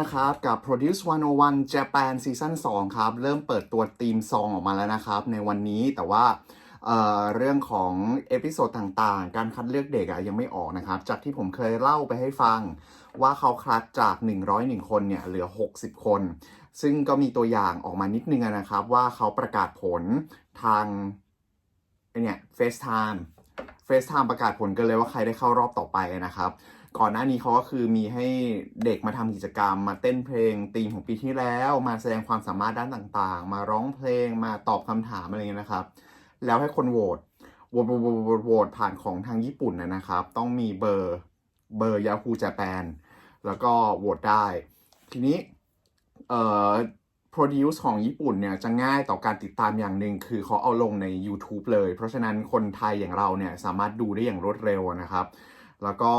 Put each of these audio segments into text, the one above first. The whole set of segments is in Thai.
นะครับ กับ Produce 101 Japan Season 2 ครับ เริ่มเปิดตัวทีมซองออกมาแล้วนะครับ ในวันนี้แต่ว่าเเรื่องของเอพิโซดต่างๆ การคัดเลือกเด็กอะยังไม่ออกนะครับ จากที่ผมเคยเล่าไปให้ฟังว่าเขาคัดจาก 101 คนเนี่ยเหลือ 60 คน ซึ่งก็มีตัวอย่างออกมานิดนึงนะครับ ว่าเขาประกาศผลทางเนี่ยเฟซไทม์เฟซไทม์ประกาศผลกันเลยว่าใครได้เข้ารอบต่อไปนะครับ ก่อนหน้านี้เขาก็คือมีให้เด็กมาทำกิจกรรม มาเต้นเพลงธีมของปีที่แล้ว มาแสดงความสามารถด้านต่างๆ มาร้องเพลงมาตอบคำถามอะไรเงี้ยนะครับ แล้วให้คนโหวตโหวตโหวตโหวตผ่านของทางญี่ปุ่นนะครับ ต้องมีเบอร์เบอร์ Yahoo Japan แล้วก็โหวตได้ ทีนี้เอ่อ produce ของญี่ปุ่นเนี่ยจะง่ายต่อการติดตามอย่างหนึ่งคือเขาเอาลงใน YouTube เลย เพราะฉะนั้นคนไทยอย่างเราเนี่ยสามารถดูได้อย่างรวดเร็วนะครับ แล้วก็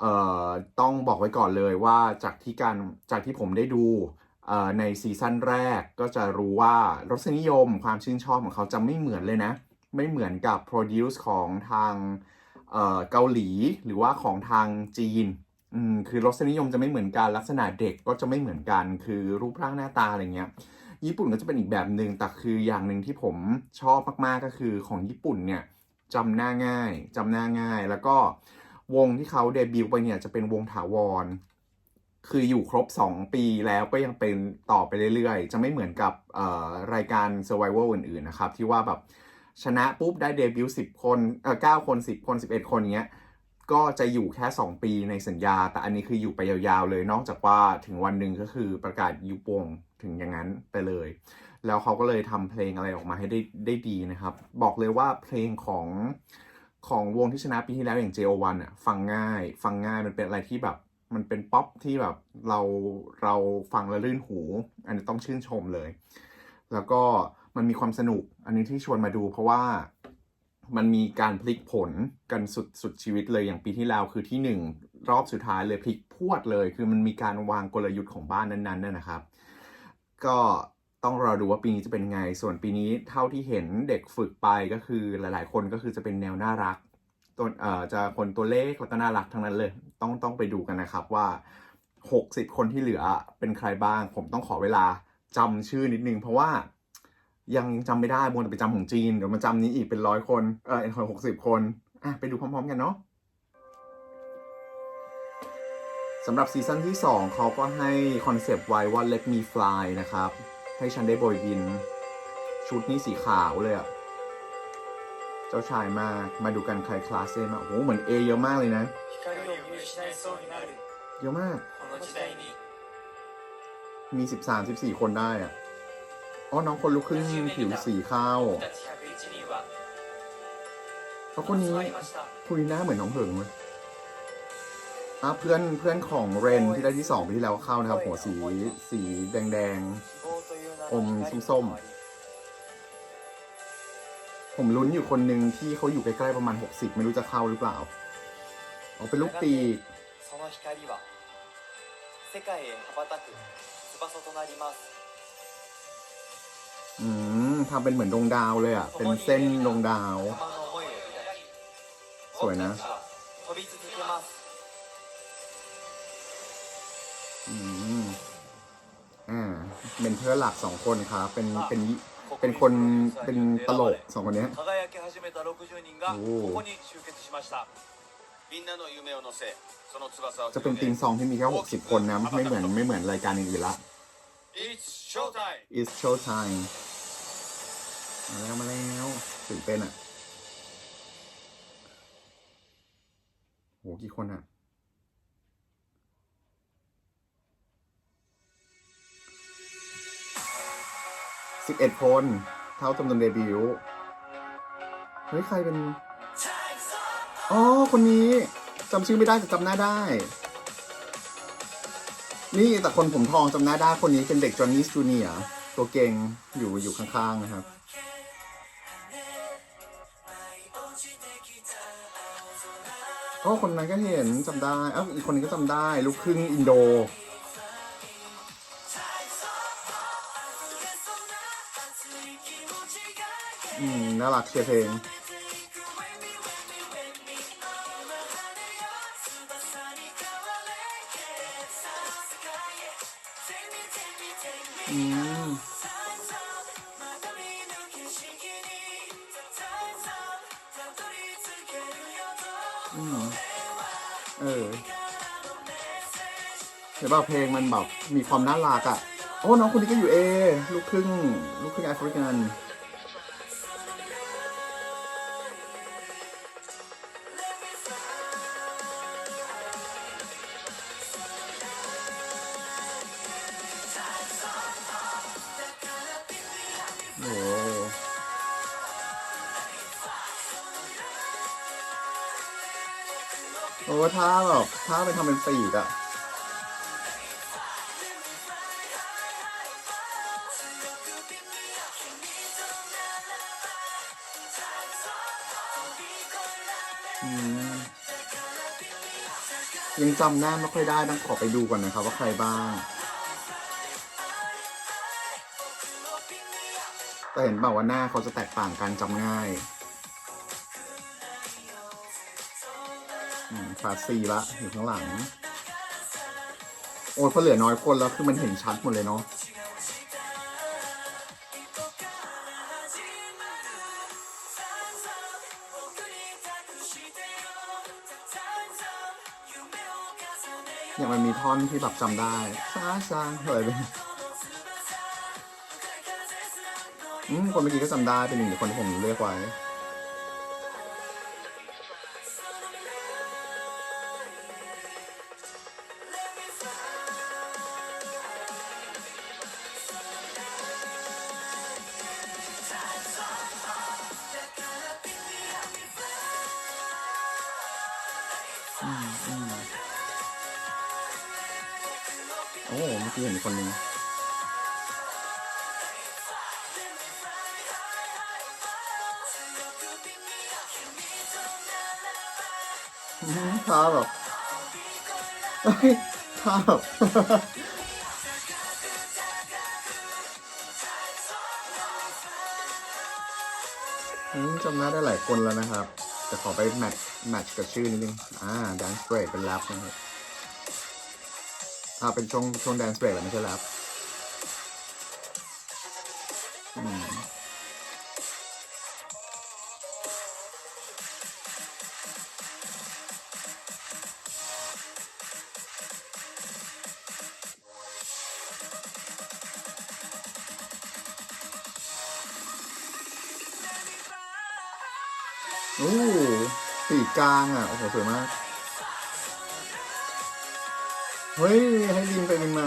เอ่อต้องบอกไว้ก่อนเลยว่าจากที่การจากที่ผมได้ดูในซีซั่นแรกก็จะรู้ว่ารสนิยมความชื่นชอบของเขาจะไม่เหมือนเลยนะ ไม่เหมือนกับ produce ของทางเกาหลีหรือว่าของทางจีนอืมคือรสนิยมจะไม่เหมือนกันลักษณะเด็กก็จะไม่เหมือนกัน คือรูปร่างหน้าตาอะไรเงี้ยญี่ปุ่นก็จะเป็นอีกแบบหนึ่งแต่คืออย่างหนึ่งที่ผมชอบมากๆก็คือของญี่ปุ่นเนี่ยจำหน้าง่ายจำหน้าง่ายแล้วก็ วงที่เขาเดบิวต์ไปเนี่ยจะเป็นวงถาวร คืออยู่ครบ 2 ปีแล้วก็ยังเป็นต่อไปเรื่อยๆ จะไม่เหมือนกับรายการ Survival อื่นๆนะครับ ที่ว่าแบบชนะปุ๊บได้เดบิวต์10 คนเอ่อ9คน 10 คน 11 คนเงี้ยก็จะอยู่แค่ 2 ปีในสัญญา แต่อันนี้คืออยู่ไปยาวๆเลย นอกจากว่าถึงวันหนึ่งก็คือประกาศยุบวงถึงอย่างนั้นไปเลย แล้วเขาก็เลยทำเพลงอะไรออกมาให้ได้ได้ดีนะครับ บอกเลยว่าเพลงของ ของวงที่ชนะปีที่แล้วอย่าง JO1 อะฟังง่าย ฟังง่ายมันเป็นอะไรที่แบบ มันเป็นป๊อปที่แบบเราเราฟังแล้วลื่นหู อันนี้ต้องชื่นชมเลย แล้วก็มันมีความสนุก อันนี้ที่ชวนมาดูเพราะว่ามันมีการพลิกผลกันสุดสุดชีวิตเลยอย่างปีที่แล้วคือที่หนึ่งรอบสุดท้ายเลยพลิกพวดเลย คือมันมีการวางกลยุทธ์ของบ้านนั้นๆน่ะนะครับ ก็ต้องรอดูว่าปีนี้จะเป็นไง ส่วนปีนี้เท่าที่เห็นเด็กฝึกไปก็คือหลายๆ คนก็คือจะเป็นแนวน่ารัก ตัวเอ่อจะคนตัวเล็กแล้วก็น่ารักทั้งนั้นเลย ต้องต้องไปดูกันนะครับว่า 60 คนที่เหลือเป็นใครบ้าง ผมต้องขอเวลาจำชื่อนิดนึง เพราะว่ายังจำไม่ได้มัวแต่ไปจำของจีนเดี๋ยวมาจำนี้อีกเป็นร้อยคนเออหกสิบคนอะไปดูพร้อมๆกันเนาะสำหรับซีซั่นที่ 2 เขาก็ให้คอนเซปต์ไว้ว่า let me fly นะครับ ให้ฉันได้โบยบิน ชุดนี้สีขาวเลยอะ เจ้าชายมากมาดูกันใครคลาสเซมากโอ้โหเหมือนเอเยอะมากเลยนะ เยอะมาก มีสิบสามสิบสี่คนได้อะอ๋อน้องคนลุกขึ้นผิวสีข้าวแล้วคนนี้คุยหน้าเหมือนน้องเหิงเลยอะเพื่อนเพื่อนของเรนที่ได้ที่สองไปที่แล้วเข้านะครับ หัวสีสีแดงแดงอมส้มๆ ผมลุ้นอยู่คนหนึ่งที่เขาอยู่ใกล้ๆประมาณ 60 ไม่รู้จะเข้าหรือเปล่า เอาเป็นลูกปีกอืมทำเป็นเหมือนดวงดาวเลยอะ เป็นเส้นดวงดาว สวยนะอืมอ่าเป็นเพื่อหลักสองคนครับเป็นเป็น เป็นคนเป็นตลกสองคนนี้โจะเป็นทีมซองที่มีแค่60 คนนะ ไม่เหมือนไม่เหมือนรายการอื่นๆละ It's showtime มาแล้ว มาแล้วตื่นเต้นอะโหกี่คนอะ สิบเอ็ดคน เท่าจำนวนเดบิวต์เฮ้ย ใครเป็น อ๋อ คนนี้จำชื่อไม่ได้แต่จำหน้าได้ นี่แต่คนผมทองจำหน้าได้คนนี้เป็นเด็กจอห์นนี่จูเนียตัวเก่งอยู่อยู่ข้างๆนะครับก็คนนั้นก็เห็นจำได้ เอ้าอีกคนนึงก็จำได้ ลูกครึ่งอินโด อืม น่ารักเชียร์เพลง「อืม อืม เออเห็นป่ะเพลงมันแบบมีความน่ารักอะ โอ้ น้องคนนี้ก็อยู่เอ ลูกครึ่ง ลูกครึ่งแอฟริกัน โอ้ท่าแบบท่าไปทำเป็นปีกอะยังจำหน้าไม่ค่อยได้ต้องขอไปดูก่อนนะครับว่าใครบ้าง แต่เห็นเปล่าว่าหน้าเขาจะแตกต่างกันจำง่าย อืมคลาสซีละอยู่ข้างหลัง โอ้ยเพราะเหลือน้อยคนแล้ว คือมันเห็นชัดหมดเลยเนาะอย่างมันมีท่อนที่แบบจำได้ซาซาอะไรไปอืมคนเมื่อกี้ก็จำได้เป็นหนึ่งในคนที่ผมเลือกไว้ อืมอืมโอ้เมื่อกี้เห็นคนนึงท่าแบบเฮ้ยท่าแบบอืมจำหน้าได้หลายคนแล้วนะครับ แต่ขอไปแมท แมทช์กับชื่อนิดนึง อ่า dance break เป็นแรปนะครับอ่าเป็นช่วงช่วง dance break แหละไม่ใช่แรปโอ้ กกลางอะ โอ้โหสวยมาก เฮ้ย ให้บินไปบินมา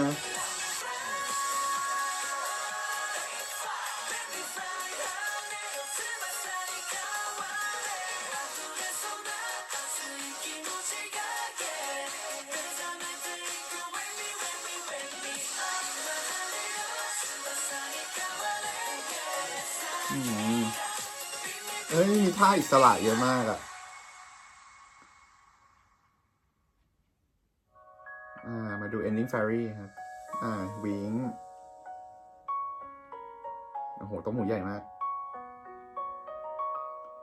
อืมเอ้ยมีท่าอิสระเยอะมากอะ มาดู ending fairy ครับ อ่า วิงโอ้โหต้มหมูใหญ่มาก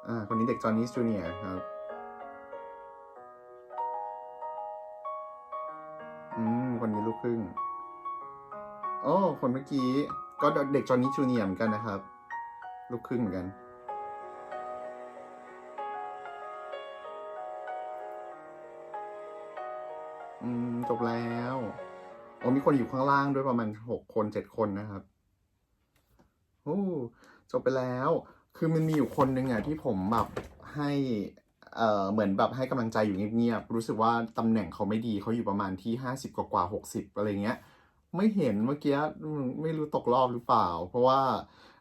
อ่า คนนี้เด็กจอห์นนี่จูเนียครับ อืม คนนี้ลูกครึ่ง โอ้ คนเมื่อกี้ ก็เด็กจอห์นนี่จูเนียเหมือนกันนะครับ ลูกครึ่งเหมือนกันอืมจบแล้ว โอ้มีคนอยู่ข้างล่างด้วยประมาณหกคนเจ็ดคนนะครับโอ้จบไปแล้ว คือมันมีอยู่คนหนึ่งอะที่ผมแบบให้เอ่อเหมือนแบบให้กำลังใจอยู่เงียบๆรู้สึกว่าตำแหน่งเขาไม่ดีเขาอยู่ประมาณที่ห้าสิบกว่าหกสิบอะไรเงี้ย ไม่เห็นเมื่อกี้ไม่รู้ตกรอบหรือเปล่า เพราะว่า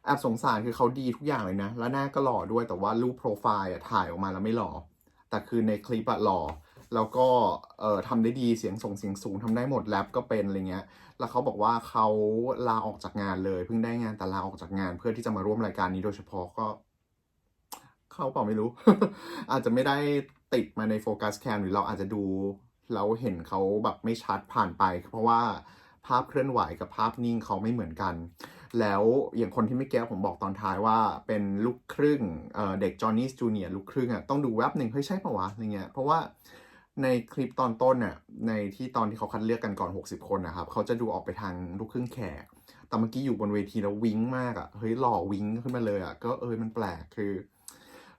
แอบสงสารคือเขาดีทุกอย่างเลยนะ แล้วหน้าก็หล่อด้วยแต่ว่ารูปโปรไฟล์อะถ่ายออกมาแล้วไม่หล่อแต่คือในคลิปอะหล่อ แล้วก็เอ่อทำได้ดีเสียงส่งเสียงสูงทำได้หมดแรปก็เป็นอะไรเงี้ย แล้วเขาบอกว่าเขาลาออกจากงานเลยเพิ่งได้งานแต่ลาออกจากงาน เพื่อที่จะมาร่วมรายการนี้โดยเฉพาะก็เขาเปล่าไม่รู้ อาจจะไม่ได้ติดมาในโฟกัสแคมหรือเราอาจจะดูแล้วเห็นเขาแบบไม่ชัดผ่านไป เพราะว่าภาพเคลื่อนไหวกับภาพนิ่งเขาไม่เหมือนกัน แล้วอย่างคนที่ไม่แก้ผมบอกตอนท้ายว่าเป็นลูกครึ่งเเด็กจอห์นนี่จูเนียร์ลูกครึ่งอะต้องดูแวบหนึ่งเฮ้ยใช่ปะวะอะไรเงี้ยเพราะว่า ในคลิปตอนต้นน่ะในที่ตอนที่เขาคัดเลือกกันก่อน 60 คนนะครับ เขาจะดูออกไปทางลูกครึ่งแขก แต่เมื่อกี้อยู่บนเวทีแล้ววิ้งมากอะ่ะ เฮ้ยหล่อวิ้งขึ้นมาเลยอะ่ะ ก็เออมันแปลกคือ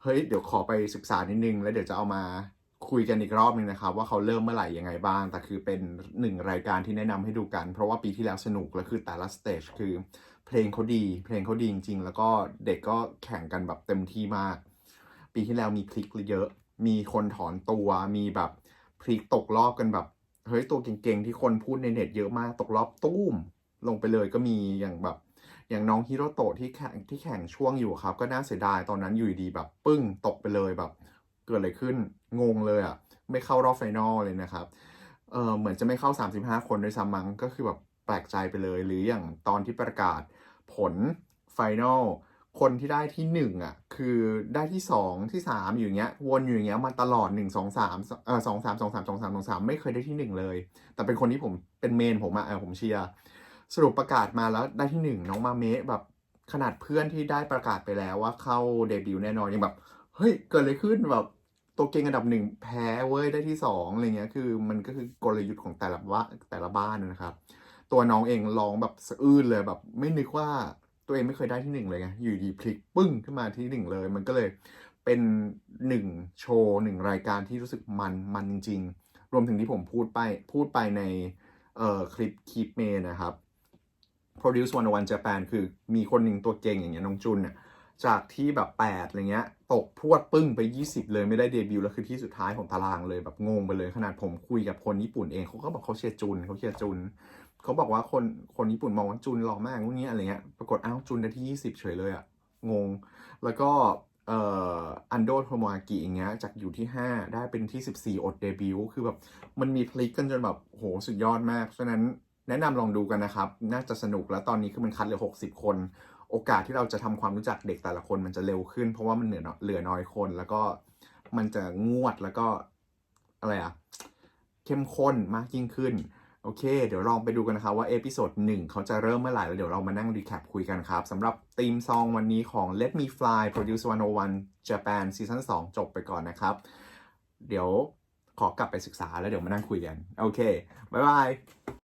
เฮ้ยเดี๋ยวขอไปศึกษานิดนึง แล้วเดี๋ยวจะเอามาคุยกันอีกรอบนึงนะครับ ว่าเขาเริ่มเมื่อไหร่ยังไงบ้าง แต่คือเป็นหนึ่งรายการที่แนะนำให้ดูกัน เพราะว่าปีที่แล้วสนุก แล้วคือแต่ละสเตจคือ เพลงเขาดี เพลงเขาดีจริงๆ แล้วก็เด็กก็แข่งกันแบบเต็มที่มาก ปีที่แล้วมีพลิกเยอะ มีคนถอนตัว มีแบบ พลิกตกรอบกันแบบเฮ้ยตัวเก่งๆ ที่คนพูดในเน็ตเยอะมากตกรอบตุ้ม ลงไปเลยก็มีอย่างแบบ อย่างน้องฮิโรโตะที่แข่งที่แข่งช่วงอยู่ครับ ก็น่าเสียดายตอนนั้นอยู่ดีแบบ ปึ้งตกไปเลยแบบ เกิดอะไรขึ้นงงเลยอะ ไม่เข้ารอบไฟนอลเลยนะครับเออเหมือนจะไม่เข้า 35 คนด้วยซ้ำมั้งก็คือแบบแปลกใจไปเลย หรืออย่างตอนที่ประกาศผลไฟนอล คนที่ได้ที่หนึ่งอะคือได้ที่สองที่สามอยู่เงี้ยวนอยู่อย่างเงี้ยมาตลอดหนึ่งสองสามเออสองสามสองสามสองสามสองสามไม่เคยได้ที่หนึ่งเลย แต่เป็นคนที่ผมเป็นเมนผมอะเออผมเชียร์สรุปประกาศมาแล้วได้ที่หนึ่งน้องมาเมะแบบขนาดเพื่อนที่ได้ประกาศไปแล้วว่าเข้าเดบิวต์แน่นอนยังแบบเฮ้ยเกิดอะไรขึ้นแบบตัวเก่งอันดับหนึ่งแพ้เว้ยได้ที่สองอะไรเงี้ยคือมันก็คือกลยุทธ์ของแต่ละว่าแต่ละบ้านนะครับ ตัวน้องเองร้องแบบสะอื้นเลยแบบไม่นึกว่า ตัวเองไม่เคยได้ที่หนึ่งเลยไงอยู่ดีพลิกปึ้งขึ้นมาที่หนึ่งเลย มันก็เลยเป็นหนึ่งโชว์หนึ่งรายการที่รู้สึกมันมันจริง ๆ รวมถึงที่ผมพูดไปพูดไปในเอ่อคลิปคลิปเมนนะครับ Produce 101 Japan คือมีคนหนึ่งตัวเก่งอย่างเงี้ยน้องจุนเนี่ยจากที่แบบ 8 อะไรเงี้ย ตกพรวดปึ้งไป 20 เลยไม่ได้เดบิวต์แล้วคือที่สุดท้ายของตารางเลยแบบงงไปเลยขนาดผมคุยกับคนญี่ปุ่นเองเขาก็บอกเขาเชียร์จุนเขาเชียร์จุนเขาบอกว่าคนคนญี่ปุ่นมองว่าจุนหล่อมากพวกนี้อะไรเงี้ยปรากฏอ้าวจุนได้ที่ 20 เฉยเลยอะงง แล้วก็เอ่ออันโดโทโมอากิอย่างเงี้ยจากอยู่ที่ 5 ได้เป็นที่ 14 อดเดบิวต์คือแบบมันมีพลิกกันจนแบบโหสุดยอดมากฉะนั้นแนะนำลองดูกันนะครับ น่าจะสนุกแล้วตอนนี้คือมันคัดเหลือ 60 คน โอกาสที่เราจะทำความรู้จักเด็กแต่ละคนมันจะเร็วขึ้น เพราะว่ามันเหลือน้อยเหลือน้อยคน แล้วก็มันจะงวดแล้วก็อะไรอะเข้มข้นมากยิ่งขึ้น โอเค เดี๋ยวลองไปดูกันนะครับว่าเอพิโซดหนึ่งเขาจะเริ่มเมื่อไหร่ แล้วเดี๋ยวเรามานั่งรีแคปคุยกันครับสำหรับธีมซองวันนี้ของ Let Me Fly Produce 101 Japan Season 2 จบไปก่อนนะครับ เดี๋ยวขอกลับไปศึกษาแล้วเดี๋ยวมานั่งคุยกัน โอเค บ๊ายบาย